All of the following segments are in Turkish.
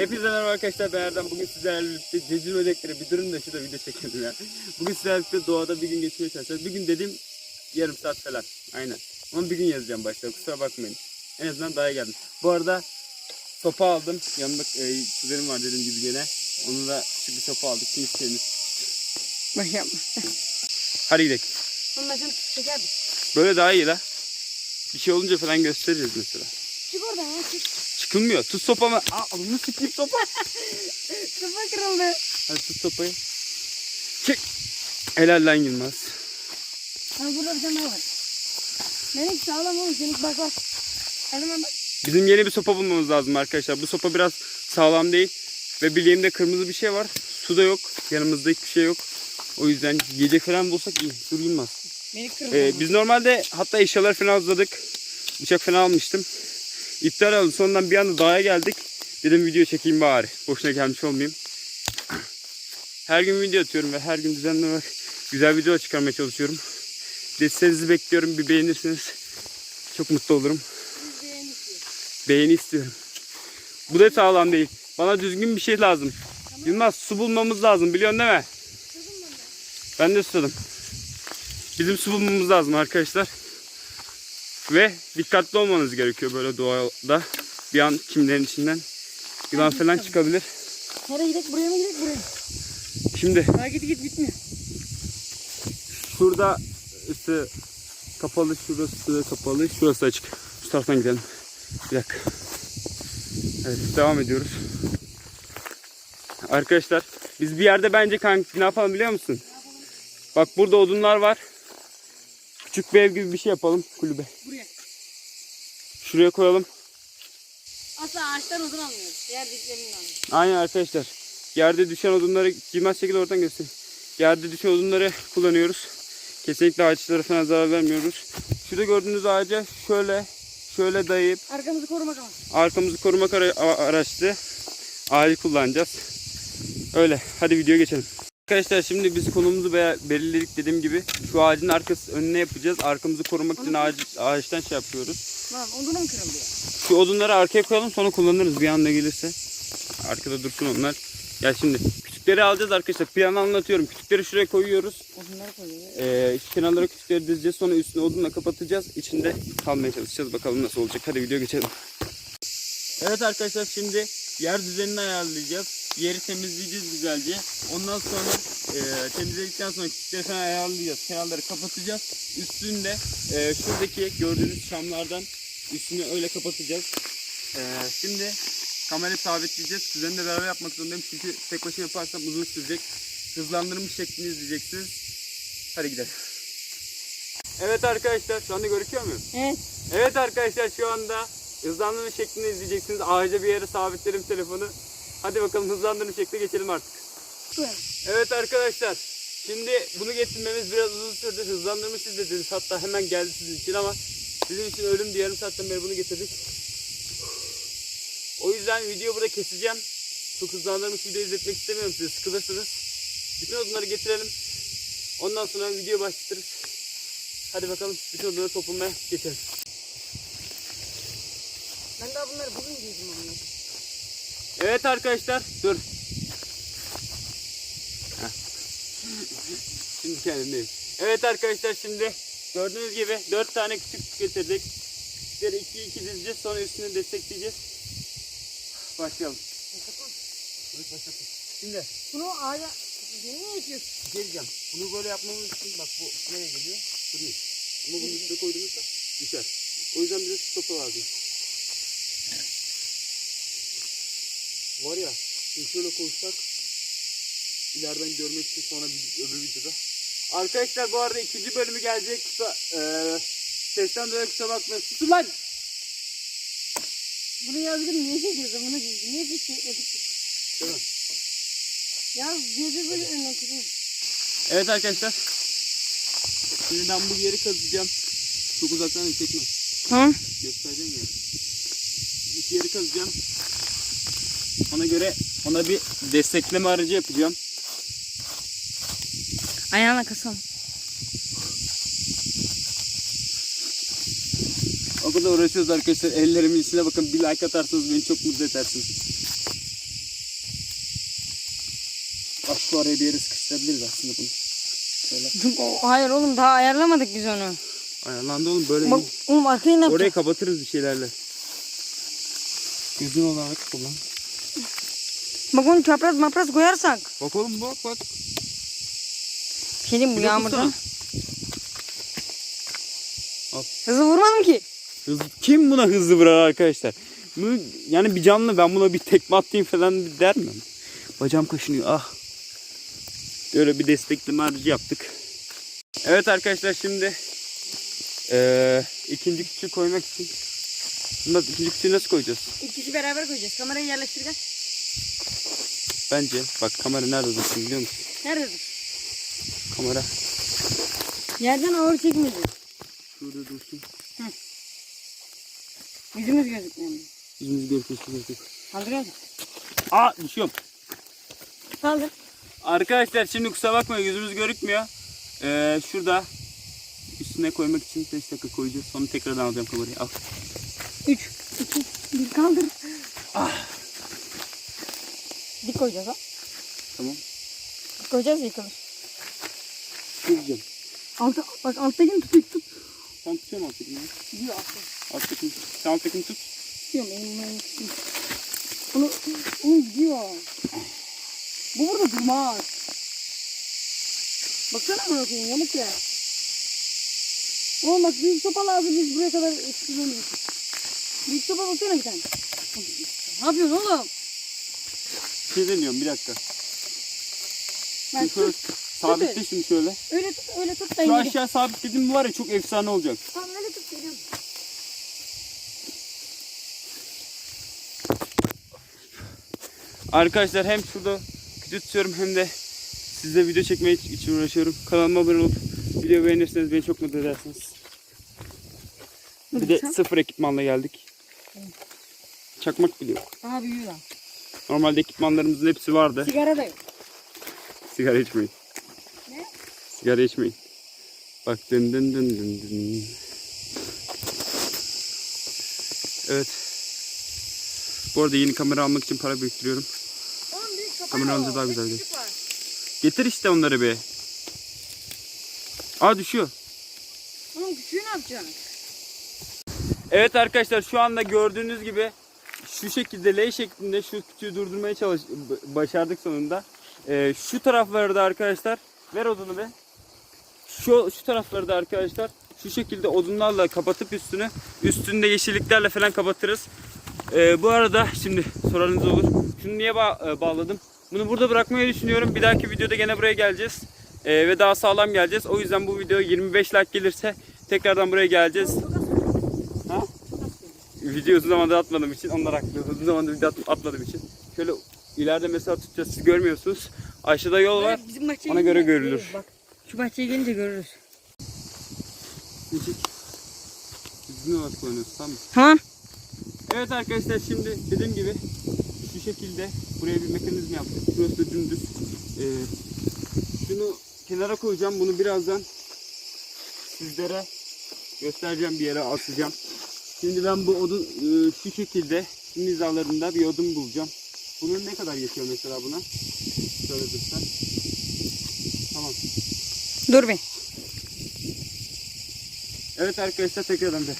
Hepinize merhaba arkadaşlar ben Erdem. Bugün sizlerle birlikte cecil böcekleri bir durun da şurada video çekelim ya. Bugün sizlerle birlikte doğada bir gün geçirmeye çalışacağız. Bir gün dediğim yarım saat falan. Aynen. Ama bir gün yazacağım başta kusura bakmayın. En azından daha geldim. Bu arada sopa aldım. Yanımda e, kuzenim var dediğim gibi gene. Onu da küçük bir sopa aldık. Kim isteyeniz. Bak yapma. Hadi gidelim. Sonra çekerdik. Böyle daha iyi la. Bir şey olunca falan gösteririz mesela. Çık oradan ya çık. Çıkılmıyor. Tut sopamı. Aa alını sikeyim sopa. Sıfır kırıldı. Hadi tut sopayı. Çık. Helal lan Yılmaz. Ha burada bir tane var. Benim sağlam oğlum senin bak bak. Lan bak. Bizim yeni bir sopa bulmamız lazım arkadaşlar. Bu sopa biraz sağlam değil. Ve bileğimde kırmızı bir şey var. Su da yok. Yanımızda hiçbir şey yok. O yüzden yiyecek falan bulsak iyi. Dur Yılmaz. Beni. Ee, biz normalde hatta eşyalar falan hazırladık. Bıçak falan almıştım. İptal oldu. Sonradan bir anda dağa geldik. Dedim video çekeyim bari. Boşuna gelmiş olmayayım. Her gün video atıyorum ve her gün düzenli olarak güzel video çıkarmaya çalışıyorum. Desteğinizi bekliyorum. Bir beğenirseniz çok mutlu olurum. Biz beğendik diyor. Beğeni istiyorum. Bu da sağlam değil. Bana düzgün bir şey lazım. Yılmaz su bulmamız lazım biliyorsun değil mi? Ben de susadım. Bizim su bulmamız lazım arkadaşlar. Ve dikkatli olmanız gerekiyor böyle doğada. Bir an kimlerin içinden yılan falan çıkabilir. Nereye gidelim buraya mı gidelim buraya? Şimdi Ha git git bitmiyor. şurada üstü kapalı, şurası kapalı, şurası açık. Şu taraftan gidelim. Bir dakika. Evet devam ediyoruz. Arkadaşlar biz bir yerde bence kanka ne yapalım biliyor musun? Bak burada odunlar var. Küçük bir ev gibi bir şey yapalım kulübe. Buraya. Şuraya koyalım. Asla ağaçtan uzun almıyoruz. Diğer diplerini almıyoruz. Aynen arkadaşlar. Yerde düşen odunları girmez şekilde oradan göstereyim. Yerde düşen odunları kullanıyoruz. Kesinlikle ağaçlara falan zarar vermiyoruz. Şurada gördüğünüz ağaca şöyle şöyle dayayıp Arkamızı korumak ama. arkamızı korumak ara- araçlı ağacı kullanacağız. Öyle. Hadi videoya geçelim. Arkadaşlar şimdi biz konumuzu be- belirledik dediğim gibi. Şu ağacın arkası önüne yapacağız. Arkamızı korumak için ağaç, ağaçtan şey yapıyoruz. Lan odunum kırıldı ya. Şu odunları arkaya koyalım sonra kullanırız bir anda gelirse. Arkada dursun onlar. Ya şimdi küçükleri alacağız arkadaşlar. Planı anlatıyorum. Küçükleri şuraya koyuyoruz. Odunları koyuyor. Ee, şu kenarlara küçükleri dizeceğiz. Sonra üstüne odunla kapatacağız. İçinde kalmaya çalışacağız. Bakalım nasıl olacak. Hadi video geçelim. Evet arkadaşlar şimdi yer düzenini ayarlayacağız. Yeri temizleyeceğiz güzelce. Ondan sonra e, temizledikten sonra küçükleri falan ayarlayacağız. Kenarları kapatacağız. Üstünde e, şuradaki gördüğünüz şamlardan üstünü öyle kapatacağız. E, şimdi kamerayı sabitleyeceğiz. Kuzenimle beraber yapmak zorundayım. Çünkü tek başına yaparsam uzun sürecek. Hızlandırmış şeklini izleyeceksiniz. Hadi gidelim. Evet arkadaşlar şu anda görüküyor muyum? Evet. Evet arkadaşlar şu anda hızlandırma şeklini izleyeceksiniz. Ağaca bir yere sabitlerim telefonu. Hadi bakalım hızlandırma şekli geçelim artık. Evet arkadaşlar. Şimdi bunu getirmemiz biraz uzun sürdü. Hızlandırma siz dediniz. Hatta hemen geldi sizin için ama bizim için ölüm yarım saatten beri bunu getirdik. O yüzden videoyu burada keseceğim. Çok hızlandırmış video izletmek istemiyorum size. Sıkılırsınız. Bütün odunları getirelim. Ondan sonra video başlatırız. Hadi bakalım bütün odunları toplamaya geçelim. Ben daha bunları bugün giydim onları. Evet arkadaşlar dur. Şimdi kendimdeyim. Evet arkadaşlar şimdi gördüğünüz gibi 4 tane küçük getirdik. Küçükleri 2 2 dizeceğiz sonra üstünü destekleyeceğiz. Başlayalım. Şimdi Bunu ağaca... Bir şey diyeceğim. Bunu böyle yapmamız için bak bu nereye geliyor? Duruyor. Ama bunun üstüne koyduğumuzda düşer. O yüzden bize şu topu lazım. Var ya, şimdi şöyle koysak ileriden görmek için sonra bir, öbür videoda. Arkadaşlar bu arada ikinci bölümü gelecek. Kusa, eee sesten dolayı kusura bakmayın. Susun lan! Bunu yazgın niye çekiyorsun? Bunu niye biz çekmedik ki? Değil mi? Ya gözü böyle önüne. Evet arkadaşlar. Şimdi ben bu yeri kazacağım. Çok uzaktan çekme. Tamam. göstereceğim ya. İki yeri kazacağım. Ona göre ona bir destekleme aracı yapacağım. Ayağına kasalım. O kadar uğraşıyoruz arkadaşlar. Ellerimin içine bakın bir like atarsanız beni çok mutlu edersiniz. Şu araya bir yere sıkıştırabiliriz aslında bunu. Şöyle. Hayır oğlum daha ayarlamadık biz onu. Ayarlandı oğlum böyle Bak iyi. oğlum arkayı ne Orayı yapacağız? kapatırız bir şeylerle. Gözün olarak kullan. Bak onu çapraz mapraz koyarsak. Bak oğlum bak bak. Şey diyeyim bu yağmurdan. Hızlı vurmadım ki. Hızlı, kim buna hızlı vurar arkadaşlar? Bu, yani bir canlı ben buna bir tekme atayım falan der mi? Bacağım kaşınıyor ah. Böyle bir destekleme harcı yaptık. Evet arkadaşlar şimdi eee ikinci küçüğü koymak için Nasıl, ikinci küçüğü nasıl koyacağız? İkisi beraber koyacağız. Kamerayı yerleştireceğiz. Bence bak kamera nerede dursun biliyor musun? Nerede? Kamera Yerden ağır çekmeyeceğiz. şurada dursun. Yüzümüz gözükmüyor. Yüzümüz görürsün görürsün. Kaldırıyor musun? Aa düşüyorum. Kaldır. Arkadaşlar şimdi kusura bakmayın yüzümüz görükmüyor. Ee, şurada üstüne koymak için 5 dakika koyacağız. Sonra tekrardan alacağım kamerayı. Al. 3, 2, 1 kaldır. Dik koyacağız ha. Tamam. Dik koyacağız yıkılır. Kıracağım. Altta, bak alttakini tut, tut. Sen tutuyor musun alttakini? ya? Gidiyor altta. Alttakini tut. Sen alttakini tut. Tutuyorum elimle elimle tutuyorum. Onu, onu gidiyor. Bu burada durmaz. Baksana bana koyayım yamuk ya. Oğlum bak büyük sopa lazım biz buraya kadar eksilmemiz için. Büyük sopa baksana bir tane. Ne yapıyorsun oğlum? Şey deniyorum bir dakika. Ben Şimdi şöyle tut. sabitle şimdi şöyle. Öyle tut, öyle tut da Şu indir. aşağı sabitledim mi var ya çok efsane olacak. Tamam öyle tut geliyorum. Arkadaşlar hem şurada küçük tutuyorum hem de sizle video çekmeye için uğraşıyorum. Kanalıma abone olup video beğenirseniz beni çok mutlu edersiniz. Bir de sıfır ekipmanla geldik. Çakmak bile yok. Daha büyüğü lan. Normalde ekipmanlarımızın hepsi vardı. Sigara da yok. Sigara içmeyin. Ne? Sigara içmeyin. Bak dın dın dın dın dın. Evet. Bu arada yeni kamera almak için para biriktiriyorum. Kamera alınca daha güzel var. Getir işte onları bir. Aa düşüyor. Oğlum küçüğü ne yapacaksın? Evet arkadaşlar şu anda gördüğünüz gibi şu şekilde L şeklinde şu kütüğü durdurmaya çalış başardık sonunda. Ee, şu tarafları da arkadaşlar ver odunu be. Şu şu tarafları da arkadaşlar şu şekilde odunlarla kapatıp üstünü üstünde yeşilliklerle falan kapatırız. Ee, bu arada şimdi soranız olur. Şunu niye ba- e, bağladım? Bunu burada bırakmayı düşünüyorum. Bir dahaki videoda gene buraya geleceğiz. Ee, ve daha sağlam geleceğiz. O yüzden bu video 25 like gelirse tekrardan buraya geleceğiz. Video uzun zamandır atmadığım için onlar haklı. Uzun zamandır video at- atmadığım için. Şöyle ileride mesela tutacağız. Siz görmüyorsunuz. Aşağıda yol var. Bizim bahçeye Ona göre gelince görülür. Bak. Şu bahçeye gelince görürüz. Müzik. Düzgün olarak kullanıyoruz tamam mı? Tamam. Evet arkadaşlar şimdi dediğim gibi şu şekilde buraya bir mekanizma yaptık. Şurası da dümdüz. Ee, şunu kenara koyacağım. Bunu birazdan sizlere göstereceğim bir yere asacağım. Şimdi ben bu odun e, şu şekilde şu hizalarında bir odun bulacağım. Bunun ne kadar yetiyor mesela buna? Şöyle dursan. Tamam. Dur bir. Evet arkadaşlar tekrardan bir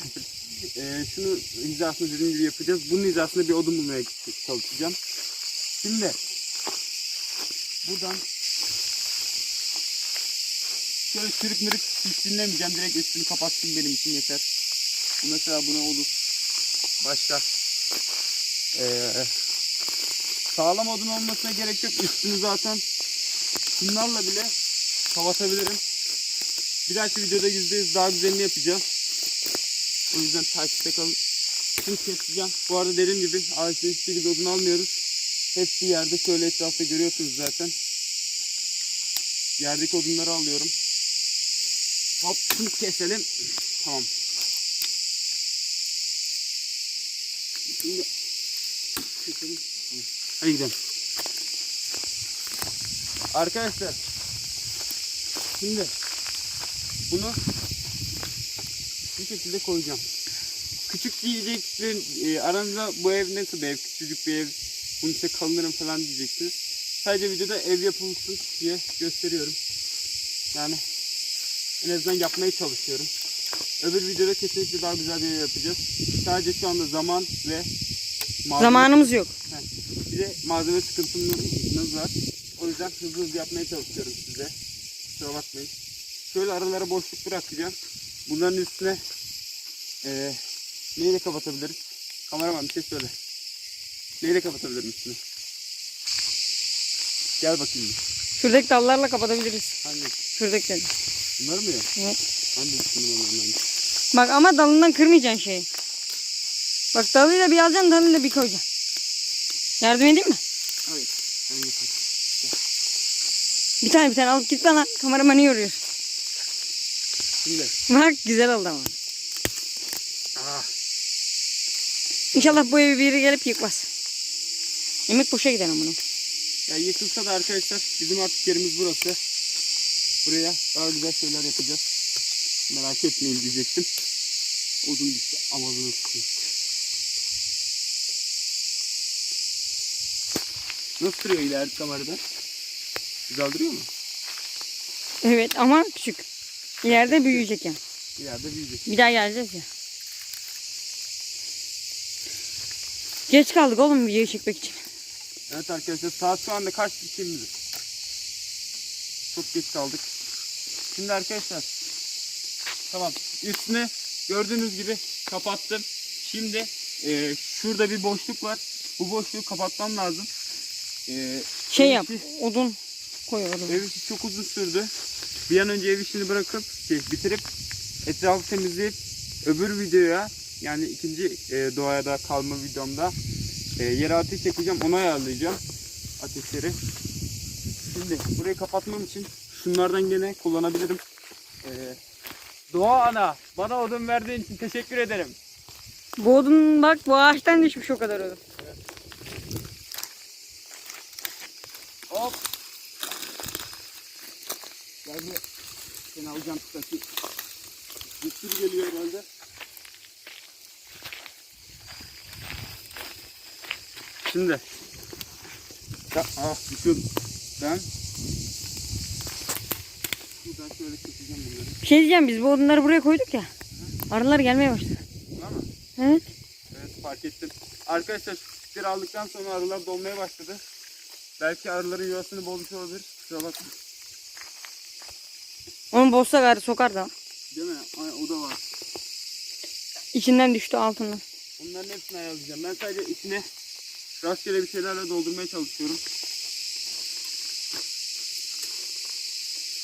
ee, şunu hizasını dediğim gibi yapacağız. Bunun hizasında bir odun bulmaya çalışacağım. Şimdi buradan şöyle çürük mürük hiç dinlemeyeceğim. Direkt üstünü kapatsın benim için yeter. Mesela buna olur. Başka ee, sağlam odun olmasına gerek yok. Üstünü zaten şunlarla bile kapatabilirim. Bir dahaki videoda %100 daha güzelini yapacağım. O yüzden takipte kalın. Şimdi keseceğim. Bu arada dediğim gibi ağaçta hiçbir gibi odun almıyoruz. Hepsi yerde şöyle etrafta görüyorsunuz zaten. Yerdeki odunları alıyorum. Hop keselim. Tamam. Şimdi keselim. Tamam. Hadi gidelim. Arkadaşlar Şimdi bunu bu şekilde koyacağım. Küçük diyeceksin, e, aranızda bu ev nasıl bir ev, küçücük bir ev, bunu işte kalınırım falan diyeceksiniz. Sadece videoda ev yapılsın diye gösteriyorum. Yani en azından yapmaya çalışıyorum. Öbür videoda kesinlikle daha güzel bir ev yapacağız. Sadece şu anda zaman ve malzeme, Zamanımız yok. bir de malzeme sıkıntımız var. O yüzden hızlı hızlı yapmaya çalışıyorum size. Kusura bakmayın. Şöyle aralara boşluk bırakacağım. Bunların üstüne eee neyle kapatabiliriz? Kameraman bir şey söyle. Neyle kapatabilirim üstüne? Gel bakayım. Şuradaki dallarla kapatabiliriz. Hangi? Şuradakileri. Bunlar mı ya? Evet. De düşündüm onlardan. Bak ama dalından kırmayacaksın şeyi. Bak dalıyla bir alacaksın dalıyla bir koyacaksın. Yardım edeyim mi? Hayır. Bir tane bir tane alıp git bana kameramanı yoruyor. Şimdi. Bak güzel oldu ama. Ah. İnşallah bu evi biri gelip yıkmaz. Yemek boşa gider ama. Ya yıkılsa da arkadaşlar bizim artık yerimiz burası. Buraya daha güzel şeyler yapacağız. Merak etmeyin diyecektim. Odun düştü. Amazını tutayım. Nasıl duruyor ileride kamerada? Güzel duruyor mu? Evet ama küçük. İleride büyüyecek yani. İleride büyüyecek. Bir daha geleceğiz ya. Geç kaldık oğlum videoyu çekmek için. Evet arkadaşlar saat şu anda kaç bilir. Çok geç kaldık. Şimdi arkadaşlar tamam üstüne gördüğünüz gibi kapattım. Şimdi e, şurada bir boşluk var. Bu boşluğu kapatmam lazım. E, Şey ev yap. işi- Odun koy. Ev işi çok uzun sürdü. Bir an önce ev işini bırakıp şey, bitirip etrafı temizleyip öbür videoya yani ikinci e, doğaya da kalma videomda e, yere ateş yakacağım onu ayarlayacağım ateşleri. Şimdi burayı kapatmam için şunlardan gene kullanabilirim. E, Doğa ana bana odun verdiğin için teşekkür ederim. Bu odun bak bu ağaçtan düşmüş o kadar odun. Hop. Gel bir seni alacağım tutaki. Sürü geliyor herhalde. Şimdi. Ya, ah düşüyordum. Ben Buradan şöyle keseceğim bunları. Bir şey diyeceğim biz bu odunları buraya koyduk ya. Arılar gelmeye başladı. Mı? Evet. Evet fark ettim. Arkadaşlar şu aldıktan sonra arılar dolmaya başladı. Belki arıların yuvasını bozmuş olabilir. Kusura bakma. Onu bozsak arı sokar da. Değil mi? Ay, o da var. İçinden düştü altından. Bunların hepsini ayarlayacağım. Ben sadece içine rastgele bir şeylerle doldurmaya çalışıyorum.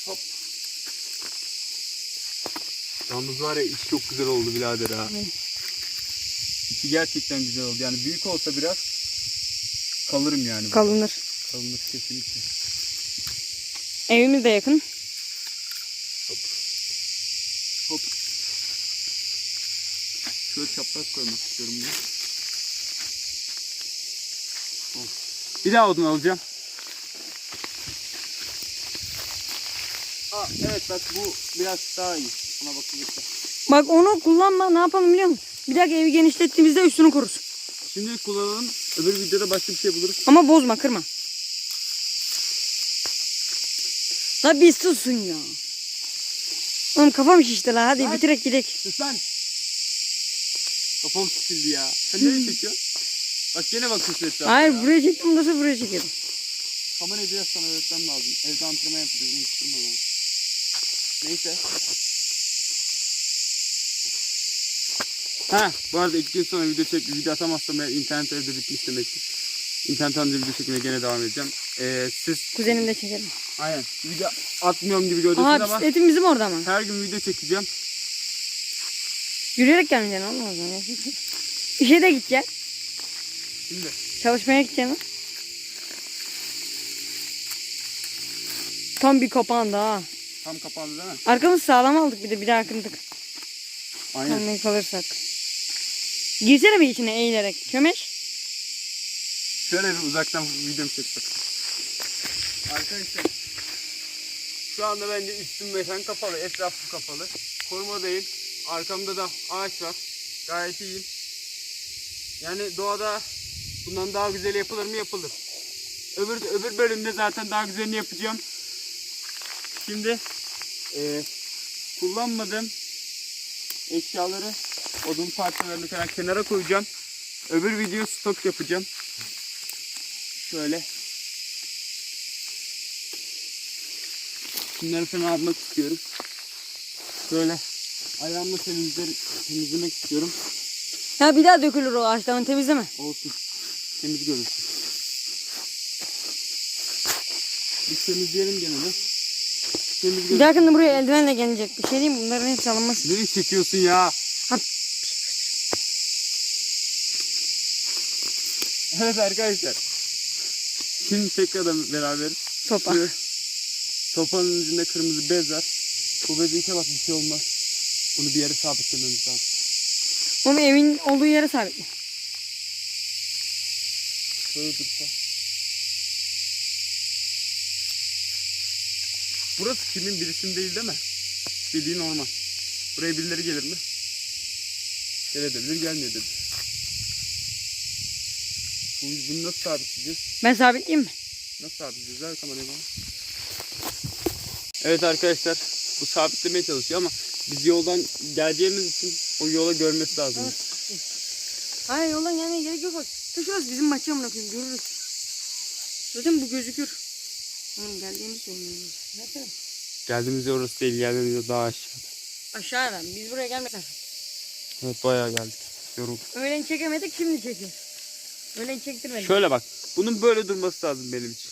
Hop. Yalnız var ya iç çok güzel oldu birader ha. Evet. İçi gerçekten güzel oldu. Yani büyük olsa biraz kalırım yani. Kalınır. Kalınır kesinlikle. Evimiz de yakın. Hop. Şöyle çapraz koymak istiyorum bunu. Hop. Bir daha odun alacağım. Aa, evet bak bu biraz daha iyi. Ona bakılırsa. Bak onu kullanma ne yapalım biliyor musun? Bir dakika evi genişlettiğimizde üstünü kururuz. Şimdi kullanalım. Öbür videoda başka bir şey buluruz. Ama bozma kırma. La bir susun ya. Oğlum kafam şişti la hadi Lan. bitirek gidelim. Sus lan. Kafam sıkıldı ya. Sen nereye çekiyorsun? Bak gene bakıyorsun etrafa Hayır ya. buraya çektim nasıl buraya çekelim. Kamerayı biraz sana öğretmem lazım. Evde antrenman yapacağız. Unutturma bana. Neyse. Ha, bu arada iki gün sonra video çek, video atamazsam eğer internet evde bitmiş demektir. İnternet önce video çekmeye gene devam edeceğim. Ee, siz Kuzenim de çekelim. aynen video atmıyorum gibi görüyorsunuz Aha ama bisikletim bizim orada ama. her gün video çekeceğim. Yürüyerek gelmeyeceksin oğlum o zaman. İşe de gideceksin. Şimdi Çalışmaya gideceksin. Tam bir kapağında ha. tam kapandı değil mi? Arkamız sağlam aldık bir de bir daha akıntık. Aynen. Kalmayı kalırsak. Girsene bir içine eğilerek. Kömeş. Şöyle bir uzaktan videomu çek bakayım. Arkadaşlar şu anda bence üstüm mekan kapalı, etrafım kapalı. Korumadayım. Arkamda da ağaç var. Gayet iyiyim. Yani doğada bundan daha güzel yapılır mı? Yapılır. Öbür, öbür bölümde zaten daha güzelini yapacağım. Şimdi e, kullanmadığım eşyaları odun parçalarını falan kenara koyacağım. Öbür video stok yapacağım. Şöyle. Şunları falan almak istiyorum. Böyle ayağımla temizler, temizlemek istiyorum. Ya bir daha dökülür o ağaçtan temizleme. Olsun. Temiz görünsün. Biz temizleyelim gene de. Temiz Bir görünsün. dahakinde buraya eldivenle gelecek. Bir şey diyeyim mi? Bunların hepsi alınmaz. Nereye çekiyorsun ya? Evet arkadaşlar. Şimdi tekrardan beraberiz. Sopa. Sopanın ucunda kırmızı bez var. Bu bezi inşallah bir şey olmaz. Bunu bir yere sabitlememiz lazım. Onu evin olduğu yere sabitle. Şöyle dursa. Burası kimin birisinin değil değil mi? Bildiğin orman. Buraya birileri gelir mi? Gelebilir gelmeyebilir. Bu, bunu nasıl sabitleyeceğiz? Ben sabitleyeyim mi? Nasıl sabitleyeceğiz? Ver kamerayı bana. Evet arkadaşlar. Bu sabitlemeye çalışıyor ama biz yoldan geleceğimiz için o yola görmesi lazım. Evet. Hayır yoldan gelmeye gerek yok bak. Şurası bizim bahçe amına koyayım görürüz. Zaten bu gözükür. Oğlum geldiğimiz söylüyor. Zaten Geldiğimiz yer orası değil. Geldiğimiz daha aşağıda. aşağıdan. Biz buraya gelmeden. Evet bayağı geldik. Yorulduk. Öğlen çekemedik şimdi çekiyoruz. Öğlen çektirmedik. Şöyle bak. Bunun böyle durması lazım benim için.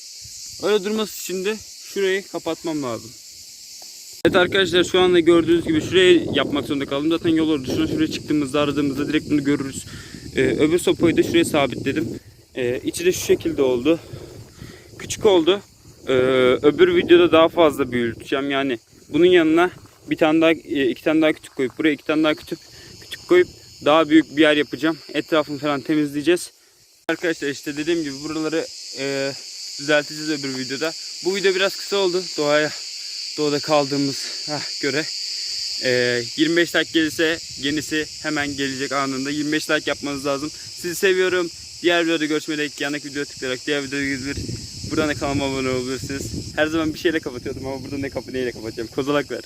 Öyle durması için de şurayı kapatmam lazım. Evet arkadaşlar şu anda gördüğünüz gibi şurayı yapmak zorunda kaldım. Zaten yol orada. Şuna şuraya çıktığımızda aradığımızda direkt bunu görürüz. Ee, öbür sopayı da şuraya sabitledim. Ee, içi de şu şekilde oldu. Küçük oldu. Ee, öbür videoda daha fazla büyüteceğim. Yani bunun yanına bir tane daha e, iki tane daha küçük koyup buraya iki tane daha küçük küçük koyup daha büyük bir yer yapacağım. Etrafını falan temizleyeceğiz. Arkadaşlar işte dediğim gibi buraları e, düzelteceğiz öbür videoda. Bu video biraz kısa oldu doğaya doğada kaldığımız göre. E, 25 like gelirse yenisi hemen gelecek anında. 25 like yapmanız lazım. Sizi seviyorum. Diğer videoda görüşmeye dek yanındaki videoya tıklayarak diğer videoya gidilir. Buradan da kanalıma abone olabilirsiniz. Her zaman bir şeyle kapatıyordum ama burada ne kapı neyle kapatacağım. Kozalak ver.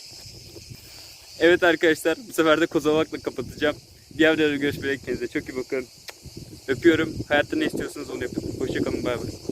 Evet arkadaşlar bu sefer de kozalakla kapatacağım. Diğer videoda görüşmeye dek kendinize çok iyi bakın. Öpüyorum. Hayatta ne istiyorsanız onu yapın. Hoşçakalın. Bay bay.